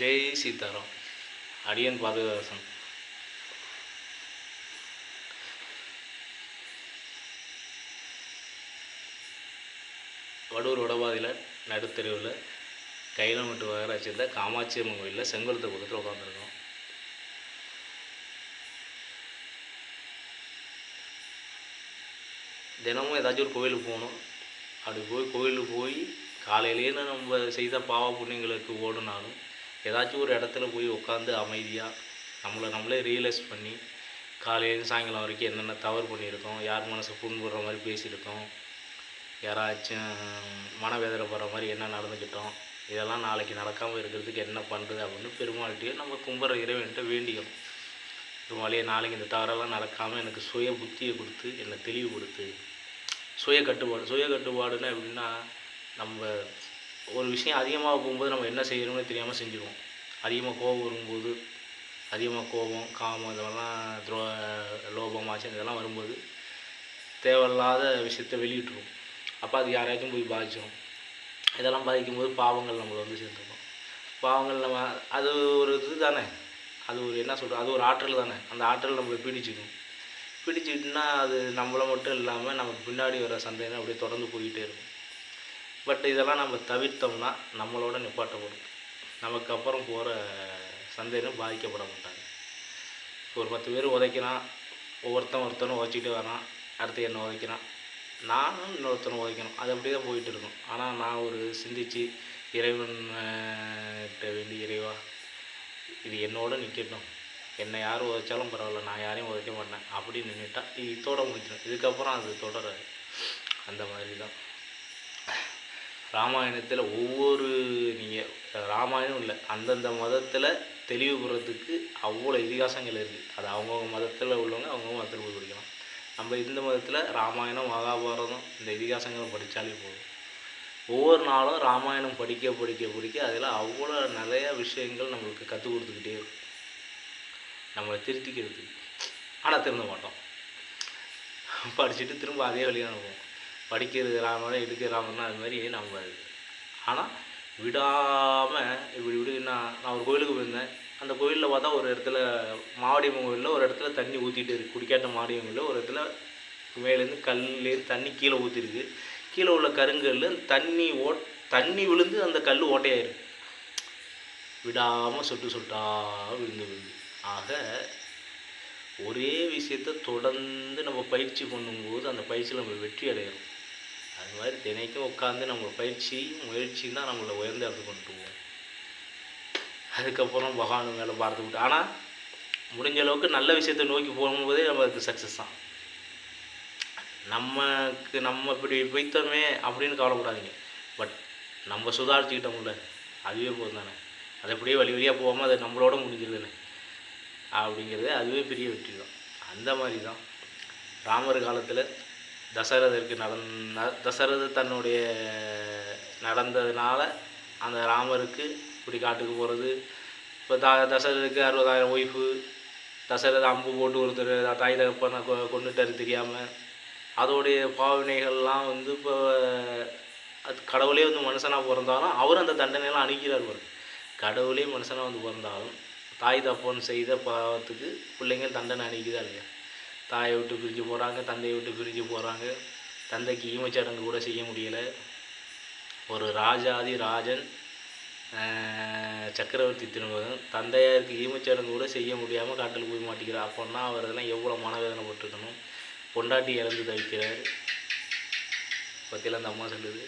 ஜெய் சீதாராம். அடியன் பாதுகாசன் வடூர் வடபாதியில் நடுத்தெருவில் கைலமட்டு வகராட்சியில் காமாட்சி அம்மன் கோயிலில் செங்கோலத்து பக்கத்தில் உட்காந்துருக்கோம் தினமும் ஏதாச்சும் ஒரு கோயிலுக்கு போகணும். அப்படி போய் கோயிலுக்கு போய் காலையிலேயே நம்ம செய்த பாவ புண்ணியங்களுக்கு ஓடினாலும் ஏதாச்சும் ஒரு இடத்துல போய் உட்காந்து அமைதியாக நம்மளை நம்மளே ரியலைஸ் பண்ணி காலையிலேருந்து சாயங்காலம் வரைக்கும் என்னென்ன தவறு பண்ணியிருக்கோம் யார் மனசை புண்படுற மாதிரி பேசியிருக்கோம் யாராச்சும் மனவேதனைப்படுற மாதிரி என்ன நடந்துக்கிட்டோம் இதெல்லாம் நாளைக்கு நடக்காமல் இருக்கிறதுக்கு என்ன பண்ணுறது அப்படின்னு பெருமாள்கிட்டயே நம்ம கும்புற இறைவன்கிட்ட வேண்டிக்கணும் பெருமாளையே நாளைக்கு இந்த தவறெல்லாம் நடக்காமல் எனக்கு சுய புத்தியை கொடுத்து என்னை தெளிவு கொடுத்து சுய கட்டுப்பாடு சுய கட்டுப்பாடுன்னா எப்படின்னா நம்ம ஒரு விஷயம் அதிகமாக போகும்போது நம்ம என்ன செய்யணும்னு தெரியாமல் செஞ்சுருவோம். அதிகமாக கோபம் வரும்போது அதிகமாக கோபம் காமம் இதெல்லாம் துரோ லோபம் ஆச்சம் இதெல்லாம் வரும்போது தேவையில்லாத விஷயத்த வெளியிட்டுருவோம். அப்போ அது யாரையாச்சும் போய் பாதிச்சிடும் இதெல்லாம் பாதிக்கும்போது பாவங்கள் நம்மளை வந்து சேர்ந்துருக்கோம் பாவங்கள் நம்ம அது ஒரு இது தானே? அது ஒரு என்ன சொல்கிறது அது ஒரு ஆற்றல் தானே? அந்த ஆற்றல் நம்மளை பீடிச்சிக்கும். பிடிச்சிட்டுனா அது நம்மளை மட்டும் இல்லாமல் நமக்கு பின்னாடி வர சந்தையினர் அப்படியே தொடர்ந்து போய்கிட்டே இருக்கும். பட் இதெல்லாம் நம்ம தவிர்த்தோம்னா நம்மளோட நிப்பாட்டப்படும் நமக்கு அப்புறம் போகிற சந்தையிலும் பாதிக்கப்பட மாட்டாங்க. இப்போ ஒரு பத்து பேர் உதைக்கிறான் ஒவ்வொருத்தன் ஒருத்தனும் உதைச்சிக்கிட்டு வரான் அடுத்து என்ன உதைக்கிறான்? நானும் இன்னொருத்தனை உதைக்கணும். அது அப்படியே தான் போயிட்டு இருக்கும். ஆனால் நான் ஒரு சிந்திச்சு இறைவன் கிட்ட வேண்டி இறைவா இது என்னோட நிற்கட்டும் என்னை யார் உதைச்சாலும் பரவாயில்ல நான் யாரையும் உதைக்க மாட்டேன். அப்படின்னு நின்றுட்டா இதோட முடிச்சிடும் இதுக்கப்புறம் அது தொடராது. அந்த மாதிரி தான். ராமாயணத்தில் ஒவ்வொரு நீங்கள் ராமாயணம் இல்லை அந்தந்த மதத்தில் தெளிவு பெறத்துக்கு அவ்வளோ இதிகாசங்கள் இருக்குது அது அவங்கவுங்க மதத்தில் உள்ளவங்க அவங்கவுங்க மதத்தில் போய் படிக்கலாம். நம்ம இந்த மதத்தில் ராமாயணம் மகாபாரதம் இந்த இதிகாசங்களும் படித்தாலே போதும். ஒவ்வொரு நாளும் ராமாயணம் படிக்க படிக்க படிக்க அதில் அவ்வளோ நிறைய விஷயங்கள் நம்மளுக்கு கற்றுக் கொடுத்துக்கிட்டே இருக்கும். நம்மளை திருத்திக்கிறதுக்கு. ஆனால் திருந்த மாட்டோம். படிச்சுட்டு திரும்ப அதே வழியாக அனுப்புவோம் படிக்கிறது ராமன் எடுக்கிறது ராமன் அது மாதிரி நம்ம ஆனால் விடாமல் இப்படி இப்படி நான் நான் ஒரு கோயிலுக்கு போயிருந்தேன். அந்த கோயிலில் பார்த்தா ஒரு இடத்துல மாவடியம்மன் கோயிலில் ஒரு இடத்துல தண்ணி ஊற்றிட்டு இருக்கு. குடிக்காட்ட மாவடியம்மன் கோயிலில் ஒரு இடத்துல மேலேருந்து கல்லேருந்து தண்ணி கீழே ஊற்றிருக்கு கீழே உள்ள கருங்கல்ல தண்ணி ஓட் தண்ணி விழுந்து அந்த கல் ஓட்டையாயிருக்கு. விடாமல் சொட்டு சொட்டா விழுந்து விழுந்து. ஆக ஒரே விஷயத்தை தொடர்ந்து நம்ம பயிற்சி பண்ணும்போது அந்த பயிற்சியில் நம்ம வெற்றி அடையிறோம். அது மாதிரி தினைக்கும் உட்காந்து நம்ம பயிற்சி முயற்சி தான் நம்மளை உயர்ந்த இடத்துக்கு கொண்டு போவோம். அதுக்கப்புறம் பகவான் மேலே பார்த்து விட்டு ஆனால் முடிஞ்ச அளவுக்கு நல்ல விஷயத்தை நோக்கி போகும்போதே நம்மளுக்கு சக்ஸஸ் தான். நமக்கு நம்ம இப்படி வைத்தோமே அப்படின்னு கவலைப்படாதீங்க. பட் நம்ம சுதாரிச்சுக்கிட்டோம்ல அதுவே போதும் தானே. அது அப்படியே வழி வழியாக போகாமல் அது நம்மளோட முடிஞ்சிருதுன்னு. அப்படிங்கிறது அதுவே பெரிய வெற்றி தான். அந்த மாதிரி தான். ராமர் காலத்தில் தசரதற்கு நடந்த தசரதர் தன்னுடைய நடந்ததுனால அந்த ராமருக்கு இப்படி காட்டுக்கு போகிறது இப்போ த தசரதுக்கு அறுபதாயிரம் ஒய்ஃபு தசரத அம்பு போட்டு ஒருத்தர் தாய் தகப்பனை கொ கொண்டுட்டாரு தெரியாமல் அதோடைய பாவனைகள்லாம் வந்து இப்போ அது கடவுளே வந்து மனுஷனாக பிறந்தாலும் அவர் அந்த தண்டனையெல்லாம் அணுகிறார் பாருங்க. கடவுளே மனுஷனாக வந்து பிறந்தாலும் தாய் தப்பன் செய்த பாவத்துக்கு பிள்ளைங்க தண்டனை அணிக்குதா இல்லையா தாயை விட்டு பிரிஞ்சு போகிறாங்க தந்தையை விட்டு பிரிஞ்சு போகிறாங்க தந்தைக்கு ஈமச்சடங்கு கூட செய்ய முடியலை. ஒரு ராஜாதி ராஜன் சக்கரவர்த்தி திருமகன் தந்தையாருக்கு ஈமச்சடங்கு கூட செய்ய முடியாமல் காட்டில் போய் மாட்டிக்கிறார். அப்போன்னா அவர் இதெல்லாம் எவ்வளோ மனவேதனைப்பட்டிருக்கணும் பொண்டாட்டி இழந்து தவிக்கிறார். பற்றியில் அந்த அம்மா சொல்லுது.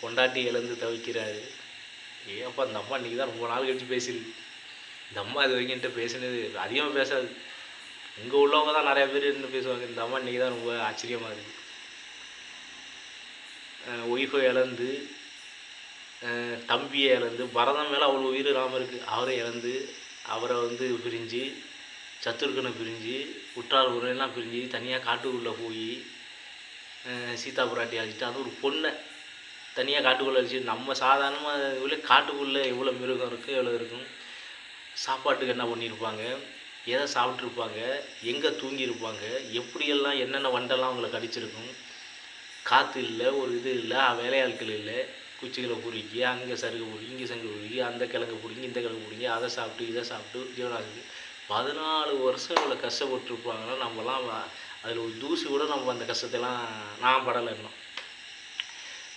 பொண்டாட்டி இழந்து தவிக்கிறாரு. ஏப்பா அந்த அம்மா இன்றைக்கி தான் ரொம்ப நாள் கழிச்சு பேசுது இந்த அம்மா இது வரைக்கும் என்கிட்ட பேசினது அதிகமாக பேசாது. இங்கே உள்ளவங்க தான் நிறையா பேர் இருந்து பேசுவாங்க. இந்த அம்மா இன்றைக்கி தான் ரொம்ப ஆச்சரியமாக இருக்குது ஒய்ஃபை இழந்து தம்பியை இழந்து பரதம் மேலே அவ்வளோ உயிர் ராமருக்கு அவரை இழந்து அவரை வந்து பிரிஞ்சு சத்துருக்கனை பிரிஞ்சு உற்றார் உரையெல்லாம் பிரிஞ்சு தனியாக காட்டுக்குள்ளே போய் சீதா புராட்டி அழிச்சிட்டு அது ஒரு பொண்ணை தனியாக காட்டுக்குள்ளே அழிச்சிட்டு நம்ம சாதாரணமாக இவ்வளோ காட்டுக்குள்ளே எவ்வளோ மிருகம் இருக்குது எவ்வளோ இருக்கும். சாப்பாட்டுக்கு என்ன பண்ணியிருப்பாங்க எதை சாப்பிட்ருப்பாங்க எங்கே தூங்கியிருப்பாங்க எப்படியெல்லாம் என்னென்ன வண்டெல்லாம் அவங்கள கடிச்சிருக்கும். காற்று இல்லை ஒரு இது இல்லை வேலையாட்கள் இல்லை குச்சிகளை பிடிக்கி அங்கே சருகு பிடிக்கி இங்கே சங்கு பிடிக்கி அந்த கிழங்கு பிடிங்கி இந்த கிழங்கு பிடிங்கி அதை சாப்பிட்டு இதை சாப்பிட்டு ஜீவனாசி பதினாலு வருஷம் இவ்வளோ கஷ்டப்பட்டுருப்பாங்கன்னா நம்மலாம் அதில் ஒரு தூசி கூட நம்ம அந்த கஷ்டத்தெல்லாம் நான் படலை இன்னும்.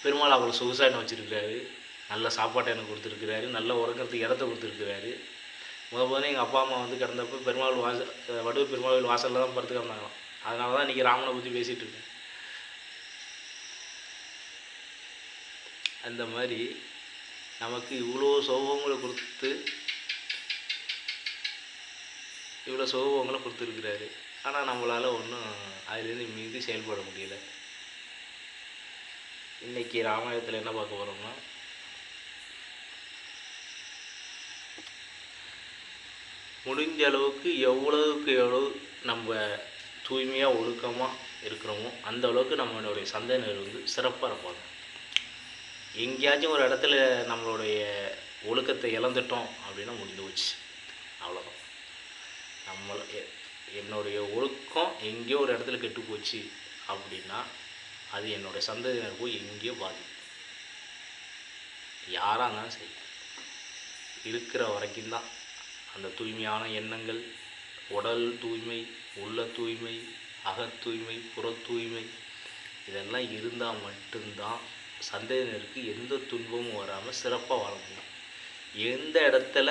பெருமாள் அவ்வளோ சொகுசாக என்ன வச்சுருக்காரு நல்ல சாப்பாட்டை எனக்கு கொடுத்துருக்கிறாரு. நல்ல உறங்கிறதுக்கு இடத்த கொடுத்துருக்கிறாரு. முத முதல்ல எங்கள் அப்பா அம்மா வந்து கிடந்தப்போ பெருமாள் வாசல் வடுவு பெருமாள் கோயில் வாசலில் தான் படுத்து கிடந்தாங்களாம். அதனால தான் இன்றைக்கி ராமனை பற்றி பேசிகிட்டு இருக்கேன். அந்த மாதிரி நமக்கு இவ்வளோ சோகங்களை கொடுத்து இவ்வளோ சோகங்களை கொடுத்துருக்குறாரு. ஆனால் நம்மளால் ஒன்றும் அதுலேருந்து மீது செயல்பட முடியல. இன்னைக்கு ராமாயணத்தில் என்ன பார்க்க போகிறோம்னா முடிஞ்ச அளவுக்கு எவ்வளவுக்கு எவ்வளவு நம்ம தூய்மையாக ஒழுக்கமாக இருக்கிறோமோ அந்த அளவுக்கு நம்மளுடைய சந்ததியினர் வந்து சிறப்பாக இருப்பாங்க. எங்கேயாச்சும் ஒரு இடத்துல நம்மளுடைய ஒழுக்கத்தை இழந்துட்டோம் அப்படின்னா முடிஞ்சு போச்சு. அவ்வளோதான் நம்ம என்னுடைய ஒழுக்கம் எங்கேயோ ஒரு இடத்துல கெட்டு போச்சு அப்படின்னா அது என்னுடைய சந்ததியினர் போய் எங்கேயோ பாதிக்கும். யாராக இருந்தாலும் சரி இருக்கிற வரைக்கும் தான் அந்த தூய்மையான எண்ணங்கள் உடல் தூய்மை உள்ள தூய்மை அகத் தூய்மை புற தூய்மை இதெல்லாம் இருந்தால் மட்டும்தான் சந்ததியினருக்கு எந்த துன்பமும் வராமல் சிறப்பாக வாழ முடியும். எந்த இடத்துல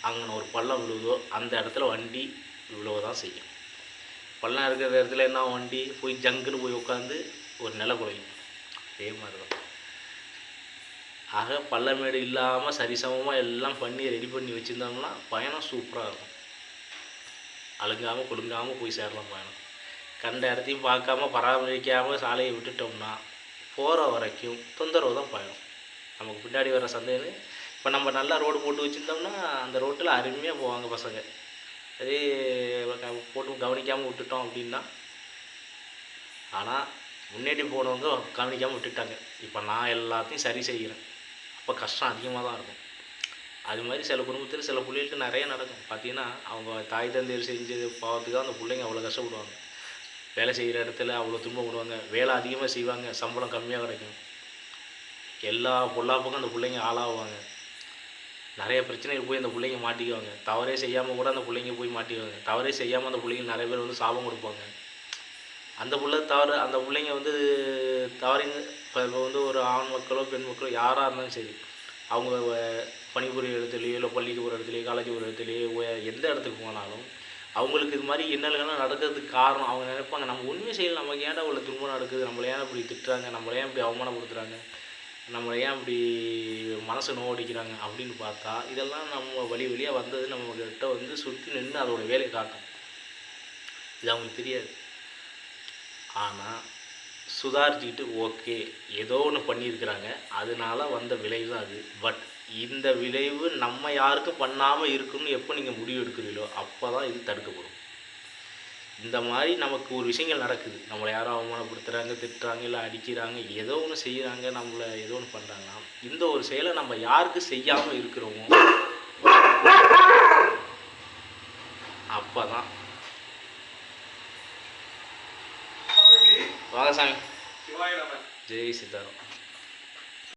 அங்கே ஒரு பள்ளம் விழுவதோ அந்த இடத்துல வண்டி விழுவ தான் செய்யும். பள்ளம் இருக்கிற இடத்துல என்ன வண்டி? போய் ஜங்குன்னு போய் உட்காந்து ஒரு நில குலையும். அதே மாதிரி தான் ஆக பள்ளமேடு இல்லாமல் சரிசமமாக எல்லாம் பண்ணி ரெடி பண்ணி வச்சுருந்தோம்னா பயணம் சூப்பராக இருக்கும். அழுங்காமல் கொடுங்காமல் போய் சேரலாம் பயணம். கண்ட இடத்தையும் பார்க்காம பராமரிக்காமல் சாலையை விட்டுட்டோம்னா போகிற வரைக்கும் தொந்தரவு தான் பயணம். நமக்கு பின்னாடி வர சந்தேகம் இப்போ நம்ம நல்லா ரோடு போட்டு வச்சுருந்தோம்னா அந்த ரோட்டில் அருமையாக போவாங்க பசங்க. அதே போட்டு கவனிக்காமல் விட்டுட்டோம் அப்படின்னா ஆனால் முன்னேறி போனவங்க கவனிக்காமல் விட்டுட்டாங்க. இப்போ நான் எல்லாத்தையும் சரி செய்கிறேன். அப்போ கஷ்டம் அதிகமாக தான் இருக்கும். அது மாதிரி சில குடும்பத்தில் சில பிள்ளைகளுக்கு நிறைய நடக்கும். பார்த்தீங்கன்னா அவங்க தாய் தந்தையர் செஞ்சது தான் அந்த பிள்ளைங்க அவ்வளோ கஷ்டப்படுவாங்க. வேலை செய்கிற இடத்துல அவ்வளோ துன்பப்படுவாங்க வேலை அதிகமாக செய்வாங்க. சம்பளம் கம்மியாக கிடைக்கும். எல்லா பொல்லாப்புக்கும் அந்த பிள்ளைங்க ஆளாகுவாங்க நிறைய பிரச்சனைகள் போய் அந்த பிள்ளைங்க மாட்டிக்குவாங்க. தவறே செய்யாமல் கூட அந்த பிள்ளைங்க போய் மாட்டிக்குவாங்க. தவறே செய்யாமல் அந்த பிள்ளைங்க நிறைய பேர் வந்து சாபம் கொடுப்பாங்க. அந்த பிள்ளை தவறு அந்த பிள்ளைங்க வந்து தவறி இப்போ இப்போ வந்து ஒரு ஆண் மக்களோ பெண் மக்களோ யாராக இருந்தாலும் சரி அவங்க வ- பணிபுரிய இடத்துலையோ இல்லை பள்ளிக்கு போகிற இடத்துலையோ காலேஜ் போகிற இடத்துலையோ எந்த இடத்துக்கு போனாலும் அவங்களுக்கு இது மாதிரி இன்னல்கள்லாம் நடக்கிறதுக்கு காரணம் அவங்க நினைப்பாங்க நம்ம உண்மை செய்யல நமக்கு ஏன்டா இவ்வளோ துன்பம் நடக்குது? நம்மளை ஏன் இப்படி திட்டுறாங்க? நம்மளை ஏன் இப்படி அவமானப்படுத்துகிறாங்க நம்மளை ஏன் இப்படி மனசு நோடிக்கிறாங்க அப்படின்னு பார்த்தா இதெல்லாம் நம்ம வழி வழியாக வந்தது நம்மக்கிட்ட வந்து சுற்றி நின்று அதோட வேலையை காட்டும். இது அவங்களுக்கு தெரியாது. ஆனால் சுதாரிச்சுக்கிட்டு ஓகே. ஏதோ ஒன்று பண்ணியிருக்கிறாங்க. அதனால வந்த விளைவு தான் அது. பட் இந்த விளைவு நம்ம யாருக்கும் பண்ணாமல் இருக்குன்னு எப்போ நீங்கள் முடிவு எடுக்கிறீங்களோ அப்போ தான் இது தடுக்கப்படும். இந்த மாதிரி நமக்கு ஒரு விஷயங்கள் நடக்குது. நம்மளை யாரும் அவமானப்படுத்துகிறாங்க திட்டுறாங்க இல்லை அடிக்கிறாங்க ஏதோ ஒன்று செய்கிறாங்க நம்மளை ஏதோ ஒன்று பண்ணுறாங்கன்னா இந்த ஒரு செயலை நம்ம யாருக்கு செய்யாமல் இருக்கிறோமோ அப்போ தான் வாங்க சாமி. ஜெய் சித்தாரம்.